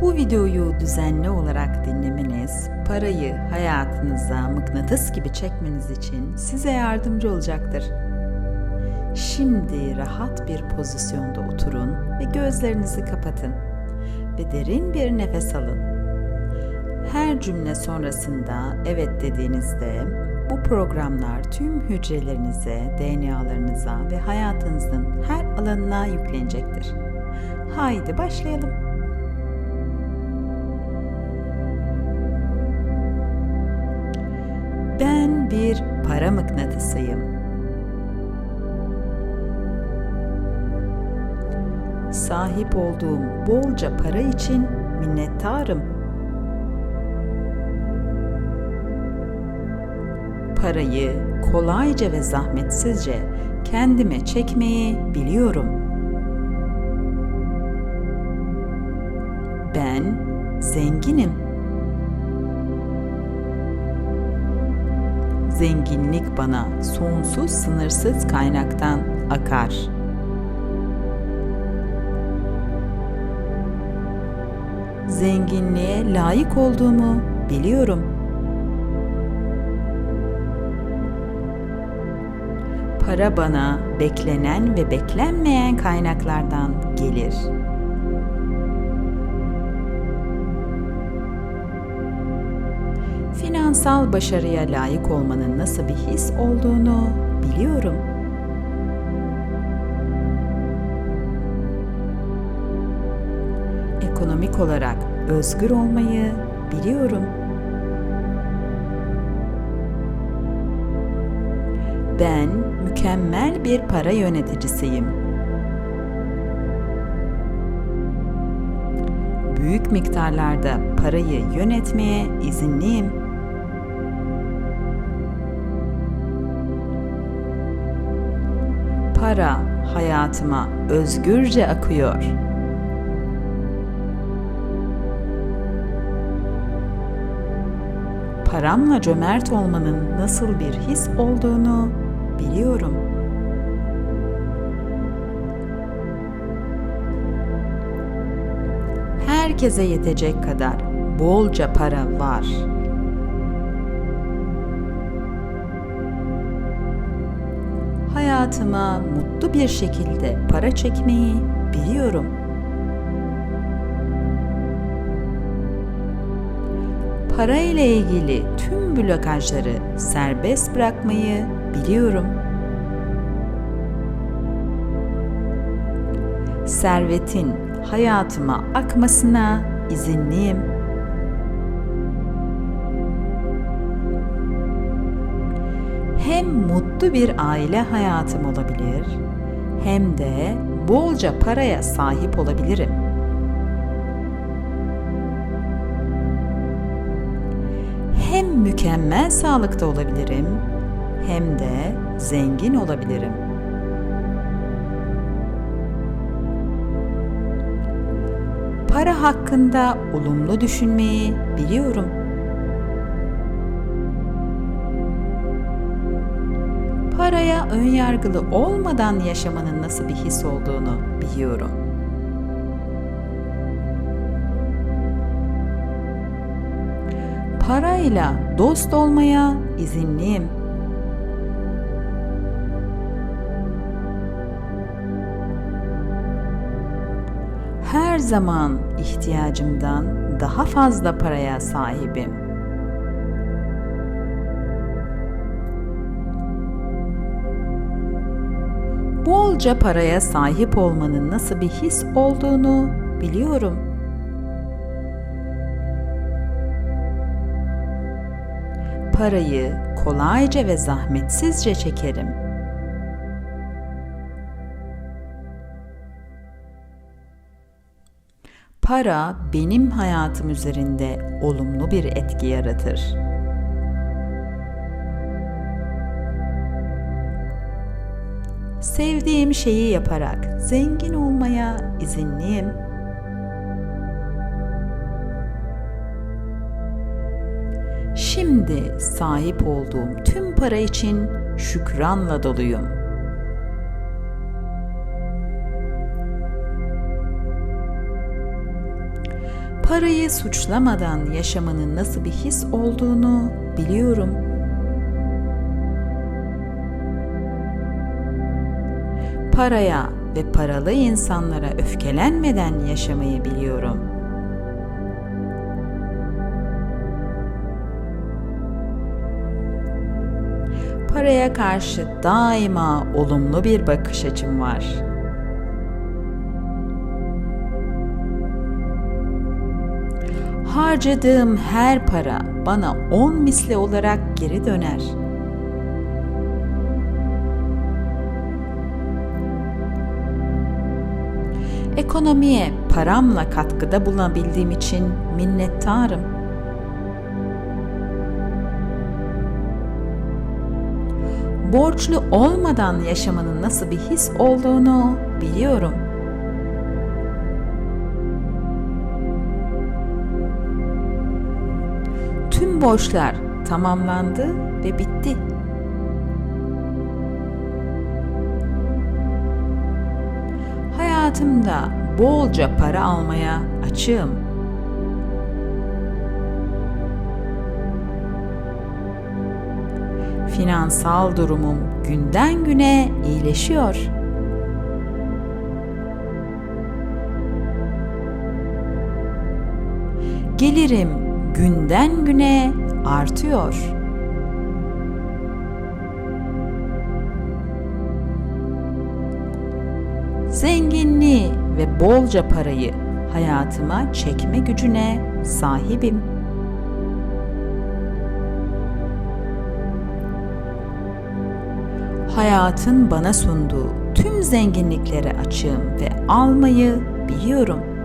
Bu videoyu düzenli olarak dinlemeniz, parayı hayatınıza mıknatıs gibi çekmeniz için size yardımcı olacaktır. Şimdi rahat bir pozisyonda oturun ve gözlerinizi kapatın ve derin bir nefes alın. Her cümle sonrasında evet dediğinizde bu programlar tüm hücrelerinize, DNA'larınıza ve hayatınızın her alanına yüklenecektir. Haydi başlayalım. Bir para mıknatısıyım. Sahip olduğum bolca para için minnettarım. Parayı kolayca ve zahmetsizce kendime çekmeyi biliyorum. Ben zenginim. Zenginlik bana sonsuz sınırsız kaynaktan akar. Zenginliğe layık olduğumu biliyorum. Para bana beklenen ve beklenmeyen kaynaklardan gelir. Finansal başarıya layık olmanın nasıl bir his olduğunu biliyorum. Ekonomik olarak özgür olmayı biliyorum. Ben mükemmel bir para yöneticisiyim. Büyük miktarlarda parayı yönetmeye izinliyim. Para hayatıma özgürce akıyor. Paramla cömert olmanın nasıl bir his olduğunu biliyorum. Herkese yetecek kadar bolca para var. Hayatıma mutlu bir şekilde para çekmeyi biliyorum. Para ile ilgili tüm blokajları serbest bırakmayı biliyorum. Servetin hayatıma akmasına izinliyim. Hem mutlu bir aile hayatım olabilir hem de bolca paraya sahip olabilirim. Hem mükemmel sağlıkta olabilirim hem de zengin olabilirim. Para hakkında olumlu düşünmeyi biliyorum. Paraya önyargılı olmadan yaşamanın nasıl bir his olduğunu biliyorum. Parayla dost olmaya izinliyim. her zaman ihtiyacımdan daha fazla paraya sahibim. Bolca paraya sahip olmanın nasıl bir his olduğunu biliyorum. Parayı kolayca ve zahmetsizce çekerim. Para benim hayatım üzerinde olumlu bir etki yaratır. Sevdiğim şeyi yaparak zengin olmaya izinliyim. Şimdi sahip olduğum tüm para için şükranla doluyum. Parayı suçlamadan yaşamanın nasıl bir his olduğunu biliyorum. Paraya ve paralı insanlara öfkelenmeden yaşamayı biliyorum. Paraya karşı daima olumlu bir bakış açım var. Harcadığım her para bana on misli olarak geri döner. Ekonomiye paramla katkıda bulunabildiğim için minnettarım. Borçlu olmadan yaşamanın nasıl bir his olduğunu biliyorum. Tüm borçlar tamamlandı ve bitti. Hayatımda bolca para almaya açığım. Finansal durumum günden güne iyileşiyor. Gelirim günden güne artıyor. Zenginliği ve bolca parayı hayatıma çekme gücüne sahibim. Hayatın bana sunduğu tüm zenginliklere açığım ve almayı biliyorum.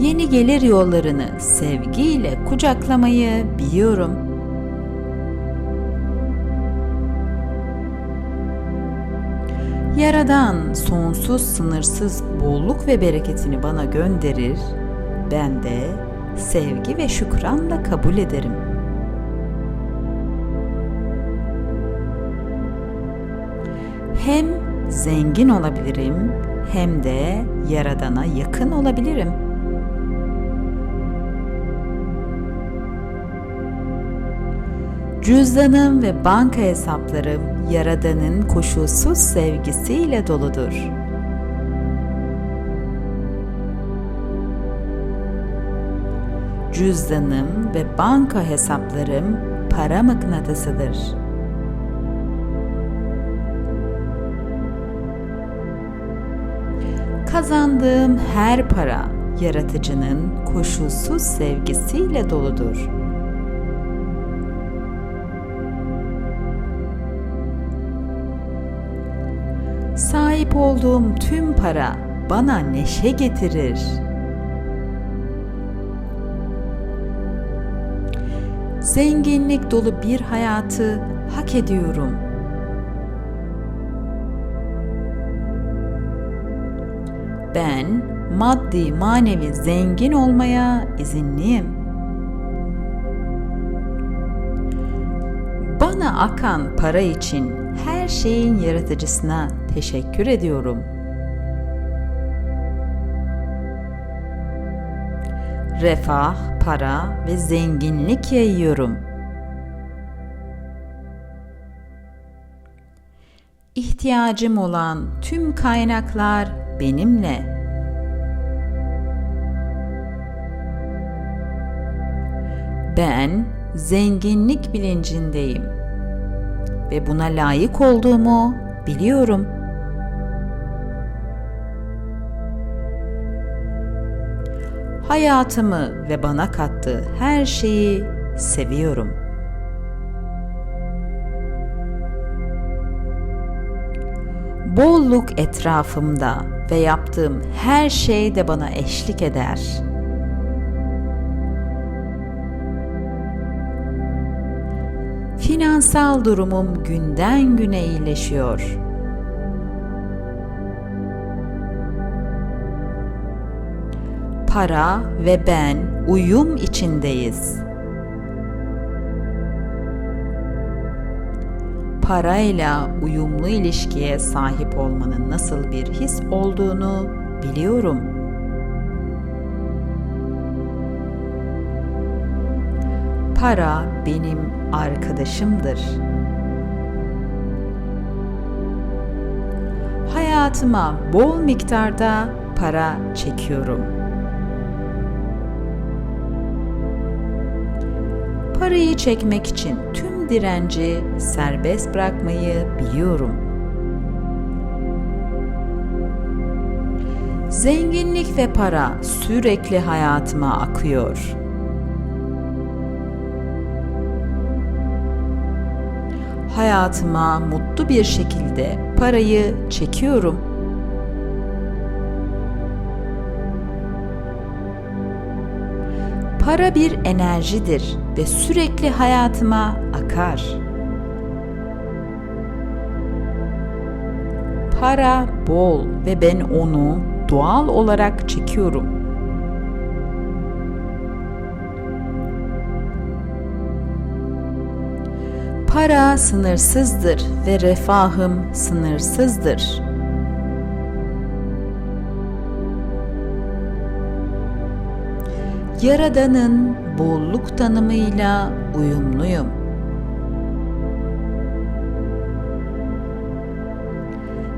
Yeni gelir yollarını sevgiyle kucaklamayı biliyorum. Yaradan sonsuz sınırsız bolluk ve bereketini bana gönderir, ben de sevgi ve şükranla kabul ederim. Hem zengin olabilirim hem de yaradana yakın olabilirim. Cüzdanım ve banka hesaplarım Yaradan'ın koşulsuz sevgisiyle doludur. Cüzdanım ve banka hesaplarım para mıknatısıdır. Kazandığım her para yaratıcının koşulsuz sevgisiyle doludur. Sahip olduğum tüm para bana neşe getirir. Zenginlik dolu bir hayatı hak ediyorum. Ben maddi manevi zengin olmaya izinliyim. Bana akan para için her şeyin yaratıcısına teşekkür ediyorum. Refah, para ve zenginlik yayıyorum. İhtiyacım olan tüm kaynaklar benimle. Ben zenginlik bilincindeyim ve buna layık olduğumu biliyorum. Hayatımı ve bana kattığı her şeyi seviyorum. Bolluk etrafımda ve yaptığım her şey de bana eşlik eder.'' Finansal durumum günden güne iyileşiyor. Para ve ben uyum içindeyiz. parayla uyumlu ilişkiye sahip olmanın nasıl bir his olduğunu biliyorum. Para benim arkadaşımdır. Hayatıma bol miktarda para çekiyorum. Parayı çekmek için tüm direnci serbest bırakmayı biliyorum. Zenginlik ve para sürekli hayatıma akıyor. Hayatıma mutlu bir şekilde parayı çekiyorum. Para bir enerjidir ve sürekli hayatıma akar. Para bol ve ben onu doğal olarak çekiyorum. Para sınırsızdır ve refahım sınırsızdır. Yaradan'ın bolluk tanımıyla uyumluyum.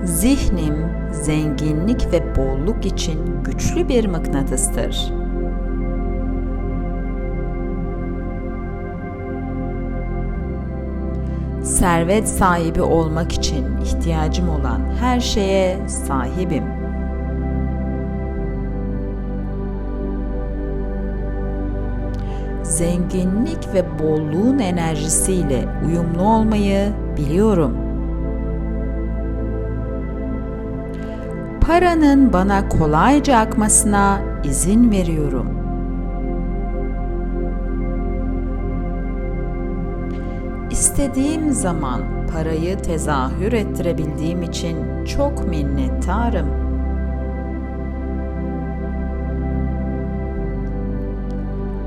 Zihnim zenginlik ve bolluk için güçlü bir mıknatıstır. Servet sahibi olmak için ihtiyacım olan her şeye sahibim. zenginlik ve bolluğun enerjisiyle uyumlu olmayı biliyorum. Paranın bana kolayca akmasına izin veriyorum. İstediğim zaman parayı tezahür ettirebildiğim için çok minnettarım.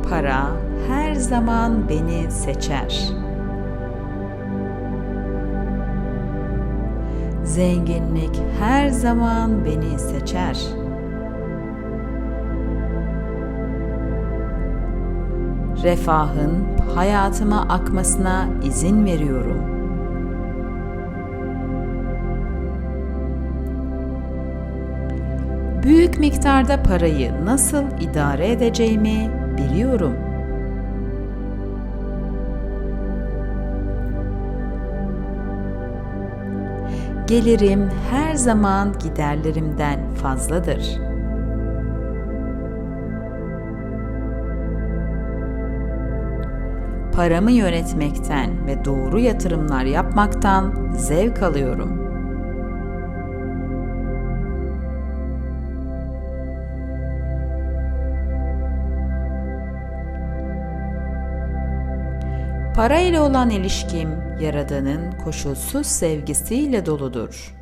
Para her zaman beni seçer. Zenginlik her zaman beni seçer. Refahın hayatıma akmasına izin veriyorum. Büyük miktarda parayı nasıl idare edeceğimi biliyorum. Gelirim her zaman giderlerimden fazladır. Paramı yönetmekten ve doğru yatırımlar yapmaktan zevk alıyorum. Para ile olan ilişkim Yaradan'ın koşulsuz sevgisiyle doludur.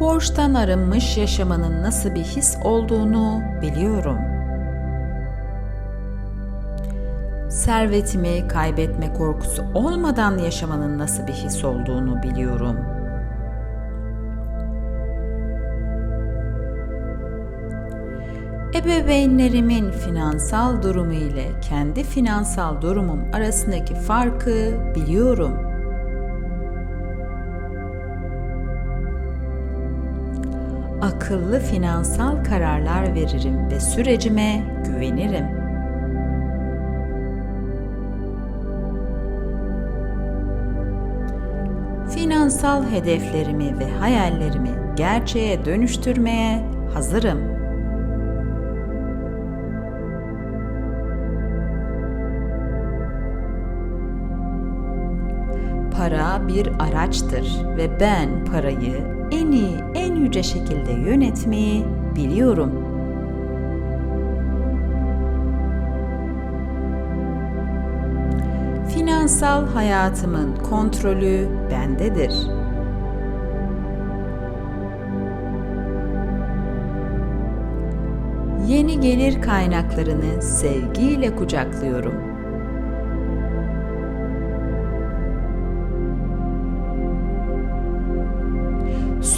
Borçtan arınmış yaşamanın nasıl bir his olduğunu biliyorum. Servetimi kaybetme korkusu olmadan yaşamanın nasıl bir his olduğunu biliyorum.'' Ebeveynlerimin finansal durumu ile kendi finansal durumum arasındaki farkı biliyorum. Akıllı finansal kararlar veririm ve sürecime güvenirim. Finansal hedeflerimi ve hayallerimi gerçeğe dönüştürmeye hazırım. Para bir araçtır ve ben parayı en en yüce şekilde yönetmeyi biliyorum. Finansal hayatımın kontrolü bendedir. Yeni gelir kaynaklarını sevgiyle kucaklıyorum.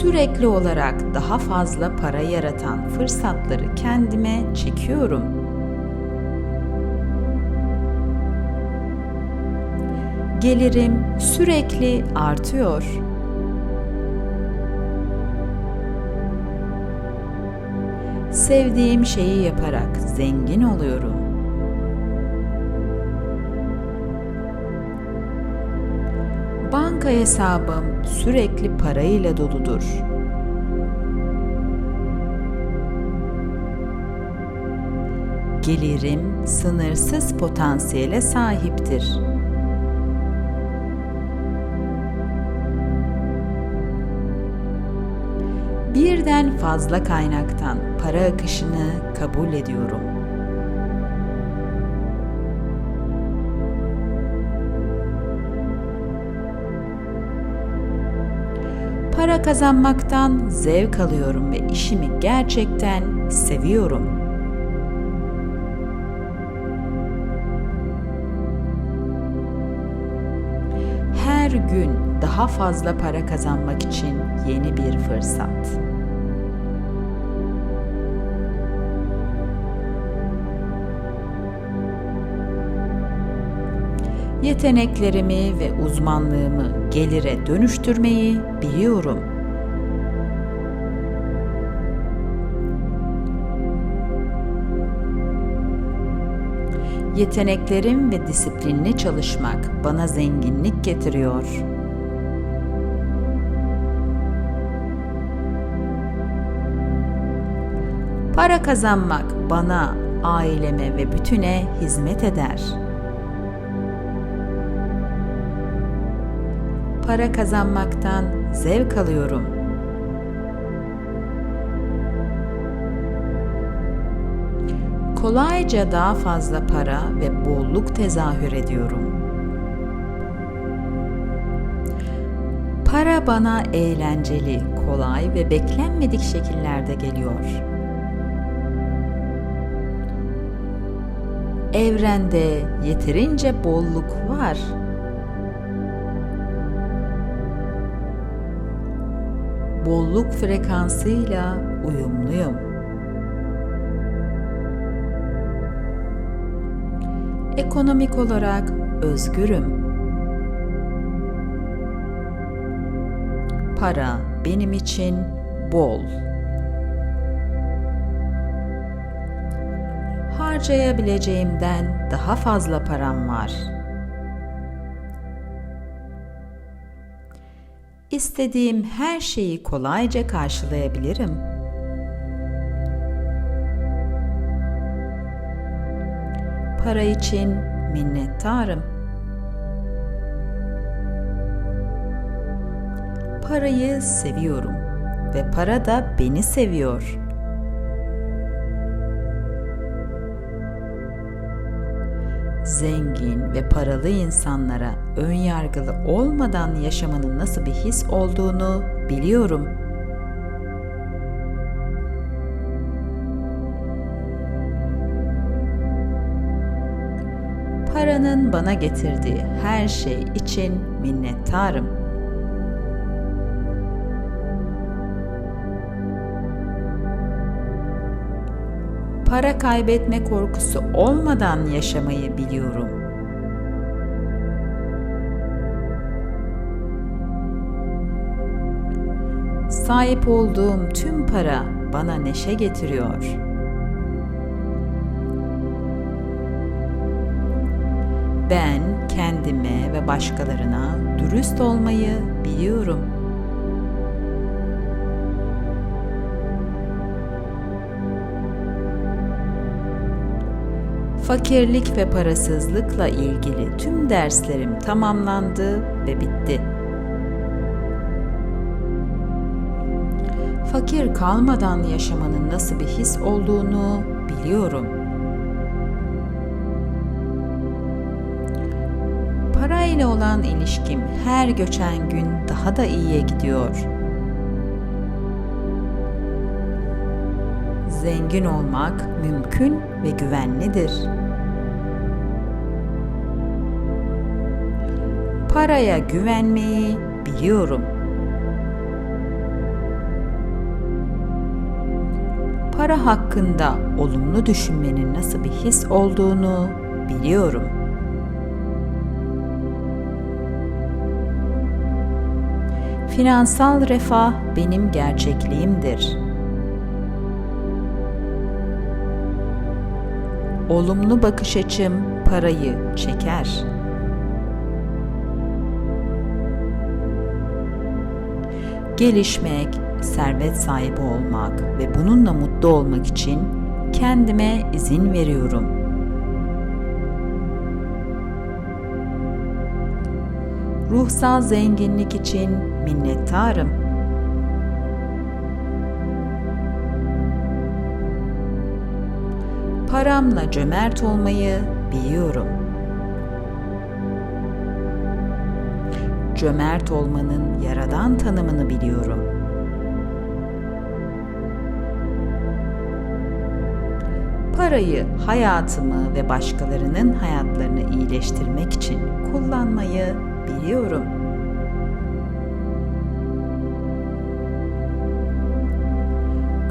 Sürekli olarak daha fazla para yaratan fırsatları kendime çekiyorum. Gelirim sürekli artıyor. Sevdiğim şeyi yaparak zengin oluyorum. Banka hesabım sürekli parayla doludur. Gelirim sınırsız potansiyele sahiptir. Birden fazla kaynaktan para akışını kabul ediyorum. Para kazanmaktan zevk alıyorum ve işimi gerçekten seviyorum. Her gün daha fazla para kazanmak için yeni bir fırsat. Yeteneklerimi ve uzmanlığımı gelire dönüştürmeyi biliyorum. Yeteneklerim ve disiplinli çalışmak bana zenginlik getiriyor. Para kazanmak bana, aileme ve bütüne hizmet eder. Para kazanmaktan zevk alıyorum. Kolayca daha fazla para ve bolluk tezahür ediyorum. Para bana eğlenceli, kolay ve beklenmedik şekillerde geliyor. Evrende yeterince bolluk var. Bolluk frekansıyla uyumluyum. Ekonomik olarak özgürüm. Para benim için bol. Harcayabileceğimden daha fazla param var. İstediğim her şeyi kolayca karşılayabilirim. Para için minnettarım. Parayı seviyorum ve para da beni seviyor. Zengin ve paralı insanlara ön yargılı olmadan yaşamanın nasıl bir his olduğunu biliyorum. Paranın bana getirdiği her şey için minnettarım. Para kaybetme korkusu olmadan yaşamayı biliyorum. Sahip olduğum tüm para bana neşe getiriyor. Ben kendime ve başkalarına dürüst olmayı biliyorum. Fakirlik ve parasızlıkla ilgili tüm derslerim tamamlandı ve bitti. Fakir kalmadan yaşamanın nasıl bir his olduğunu biliyorum. Parayla olan ilişkim her geçen gün daha da iyiye gidiyor. Zengin olmak mümkün ve güvenlidir. Paraya güvenmeyi biliyorum. Para hakkında olumlu düşünmenin nasıl bir his olduğunu biliyorum. Finansal refah benim gerçekliğimdir. Olumlu bakış açım parayı çeker. Gelişmek, servet sahibi olmak ve bununla mutlu olmak için kendime izin veriyorum. Ruhsal zenginlik için minnettarım. Paramla cömert olmayı biliyorum. Cömert olmanın yaradan tanımını biliyorum. Parayı hayatımı ve başkalarının hayatlarını iyileştirmek için kullanmayı biliyorum.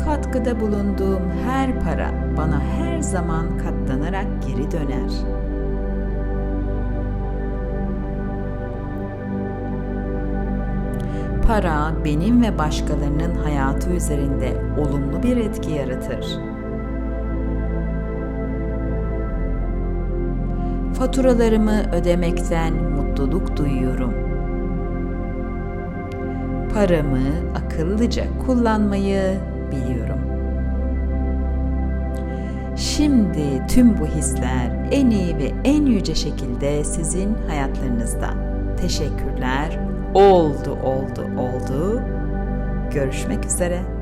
Katkıda bulunduğum her para bana her zaman katlanarak geri döner. Para benim ve başkalarının hayatı üzerinde olumlu bir etki yaratır. Faturalarımı ödemekten mutluluk duyuyorum. Paramı akıllıca kullanmayı biliyorum. Şimdi tüm bu hisler en iyi ve en yüce şekilde sizin hayatlarınızda. Teşekkürler. Oldu, oldu, oldu. Görüşmek üzere.